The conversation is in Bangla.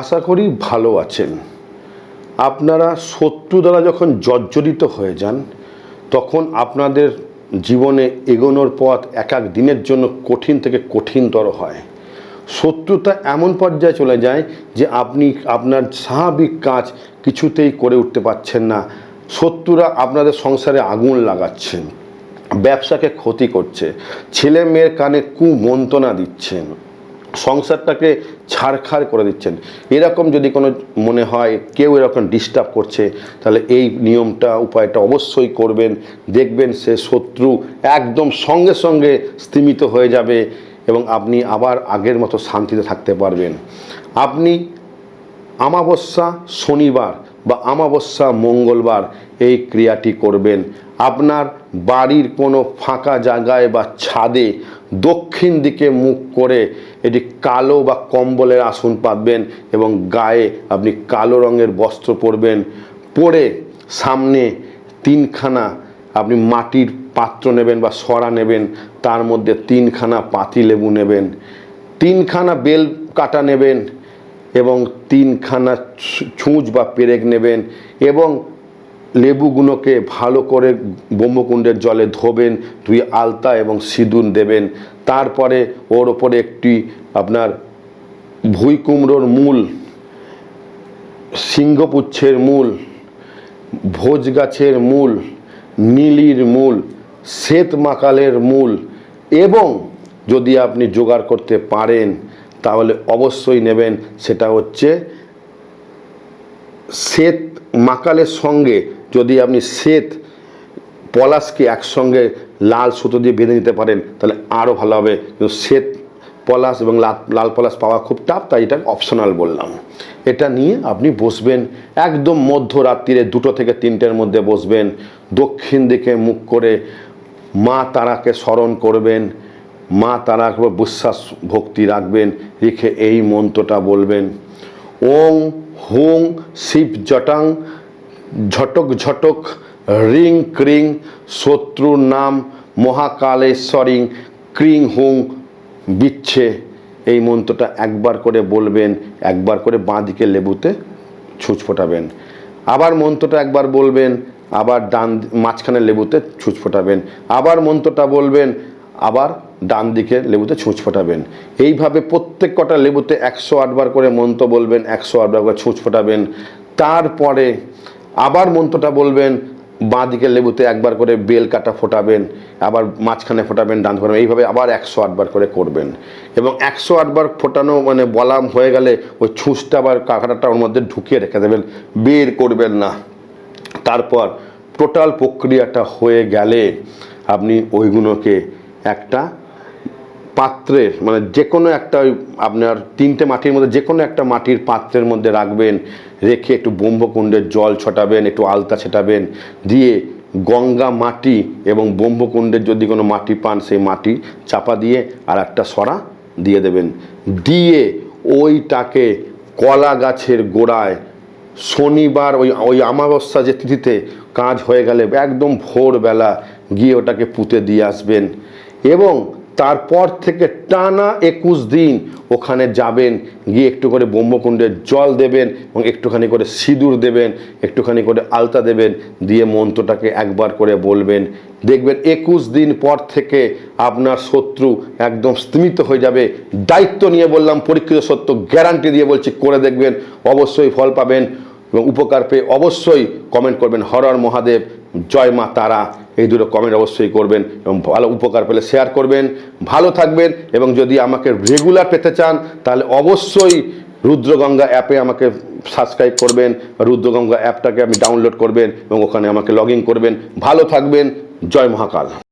আশা করি ভালো আছেন। আপনারা শত্রু দ্বারা যখন জর্জরিত হয়ে যান, তখন আপনাদের জীবনে এগোনোর পথ এক এক দিনের জন্য কঠিন থেকে কঠিনতর হয়। শত্রুতা এমন পর্যায়ে চলে যায় যে আপনি আপনার স্বাভাবিক কাজ কিছুতেই করে উঠতে পারছেন না। শত্রুরা আপনাদের সংসারে আগুন লাগাচ্ছেন, ব্যবসাকে ক্ষতি করছে ছেলে মেয়ের কানে কুমন্ত্রণা দিচ্ছেন সংসারটাকে ছাড়খাড় করে দিচ্ছেন। এরকম যদি কোনো মনে হয়, কেউ এরকম ডিস্টার্ব করছে, তাহলে এই নিয়মটা, উপায়টা অবশ্যই করবেন। দেখবেন সে শত্রু একদম সঙ্গে সঙ্গে স্তিমিত হয়ে যাবে এবং আপনি আবার আগের মতো শান্তিতে থাকতে পারবেন। আপনি আমাবস্যা শনিবার বা আমাবস্যা মঙ্গলবার এই ক্রিয়াটি করবেন। আপনার বাড়ির কোনো ফাঁকা জায়গায় বা ছাদে দক্ষিণ দিকে মুখ করে এটি কালো বা কম্বলের আসন পাতবেন এবং গায়ে আপনি কালো রঙের বস্ত্র পরবেন। পরে সামনে তিনখানা আপনি মাটির পাত্র নেবেন বা সরা নেবেন, তার মধ্যে তিনখানা পাতি লেবু নেবেন। তিনখানা বেল কাটা নেবেন এবং তিনখানা ছুঁচ বা পেরেক নেবেন এবং লেবুগুলোকে ভালো করে ব্রহ্মকুণ্ডের জলে ধোবেন ধুয়ে আলতা এবং সিঁদুর দেবেন। তারপরে ওর ওপরে একটি আপনার ভুই কুমড়োর মূল, সিংহপুচ্ছের মূল ভোজ গাছের মূল, নীলির মূল শ্বেত মাকালের মূল এবং যদি আপনি জোগাড় করতে পারেন তাহলে অবশ্যই নেবেন, সেটা হচ্ছে শ্বেত মাকালের সঙ্গে যদি আপনি শ্বেত পলাশকে একসঙ্গে লাল সুতো দিয়ে বেঁধে নিতে পারেন, তাহলে আরও ভালো হবে। কিন্তু শ্বেত পলাশ এবং লাল লাল পলাশ পাওয়া খুব টাফ তাই এটা অপশনাল বললাম। এটা নিয়ে আপনি বসবেন, একদম মধ্যরাত্রিরে দুটো থেকে তিনটের মধ্যে বসবেন, দক্ষিণ দিকে মুখ করে মা তারাকে স্মরণ করবেন মা তারা বিশ্বাস ভক্তি রাখবেন, রেখে এই মন্ত্রটা বলবেন। ওং হুং শিব জটাং ঝটক ঝটক রিং ক্রিং শত্রুর নাম মহাকালেশ্বরিং ক্রিং হুং বিচ্ছে। এই মন্ত্রটা একবার করে বলবেন, একবার করে বাঁ দিকে লেবুতে ছুঁচ ফোটাবেন। আবার মন্ত্রটা একবার বলবেন, আবার ডান মাঝখানে লেবুতে ছুঁচ ফোটাবেন। আবার মন্ত্রটা বলবেন আবার ডান দিকে লেবুতে ছুঁচ ফোটাবেন। এইভাবে প্রত্যেক কটা লেবুতে একশো আটবার করে মন্ত্র বলবেন, একশো আটবার করে ছুঁচ ফোটাবেন। তারপরে আবার মন্ত্রটা বলবেন, বাঁ দিকের লেবুতে একবার করে বেল কাটা ফোটাবেন, আবার মাঝখানে ফোটাবেন, ডান ফোটাবেন। এইভাবে আবার একশো আটবার করে করবেন। এবং একশো আটবার ফোটানো মানে বলা হয়ে গেলে ওই ছুঁচটা আবার কাঁকড়াটা ওর মধ্যে ঢুকিয়ে রেখে দেবেন, বের করবেন না। তারপর টোটাল প্রক্রিয়াটা হয়ে গেলে আপনি ওইগুলোকে একটা পাত্রের মানে যে কোনো একটা ওই আপনার তিনটে মাটির মধ্যে যে কোনো একটা মাটির পাত্রের মধ্যে রাখবেন, রেখে একটু ব্রহ্মকুণ্ডের জল ছটাবেন, একটু আলতা ছেটাবেন, দিয়ে গঙ্গা মাটি এবং ব্রহ্মকুণ্ডের যদি কোনো মাটি পান, সেই মাটি চাপা দিয়ে আর একটা সরা দিয়ে দেবেন। দিয়ে ওইটাকে কলা গাছের গোড়ায় শনিবার ওই ওই অমাবস্যা যে তিথিতে কাজ হয়ে গেলে একদম ভোরবেলা গিয়ে ওটাকে পুঁতে দিয়ে আসবেন। এবং তারপর থেকে টানা একুশ দিন ওখানে যাবেন, গিয়ে একটু করে ব্রহ্মকুণ্ডের জল দেবেন এবং একটুখানি করে সিঁদুর দেবেন, একটুখানি করে আলতা দেবেন, দিয়ে মন্ত্রটাকে একবার করে বলবেন। দেখবেন একুশ দিন পর থেকে আপনার শত্রু একদম স্তিমিত হয়ে যাবে। দায়িত্ব নিয়ে বললাম, পরীক্ষিত সত্য গ্যারান্টি দিয়ে বলছি, করে দেখবেন, অবশ্যই ফল পাবেন এবং উপকার পেয়ে অবশ্যই কমেন্ট করবেন হরর মহাদেব। জয় মা তারা। এই দুটো কমেন্ট অবশ্যই করবেন এবং ভালো উপকার পেলে শেয়ার করবেন। ভালো থাকবেন এবং যদি আমাকে রেগুলার পেতে চান, তাহলে অবশ্যই রুদ্রগঙ্গা অ্যাপে আমাকে সাবস্ক্রাইব করবেন। রুদ্রগঙ্গা অ্যাপটাকে আপনি ডাউনলোড করবেন এবং ওখানে আমাকে লগ করবেন। ভালো থাকবেন। জয় মহাকাল।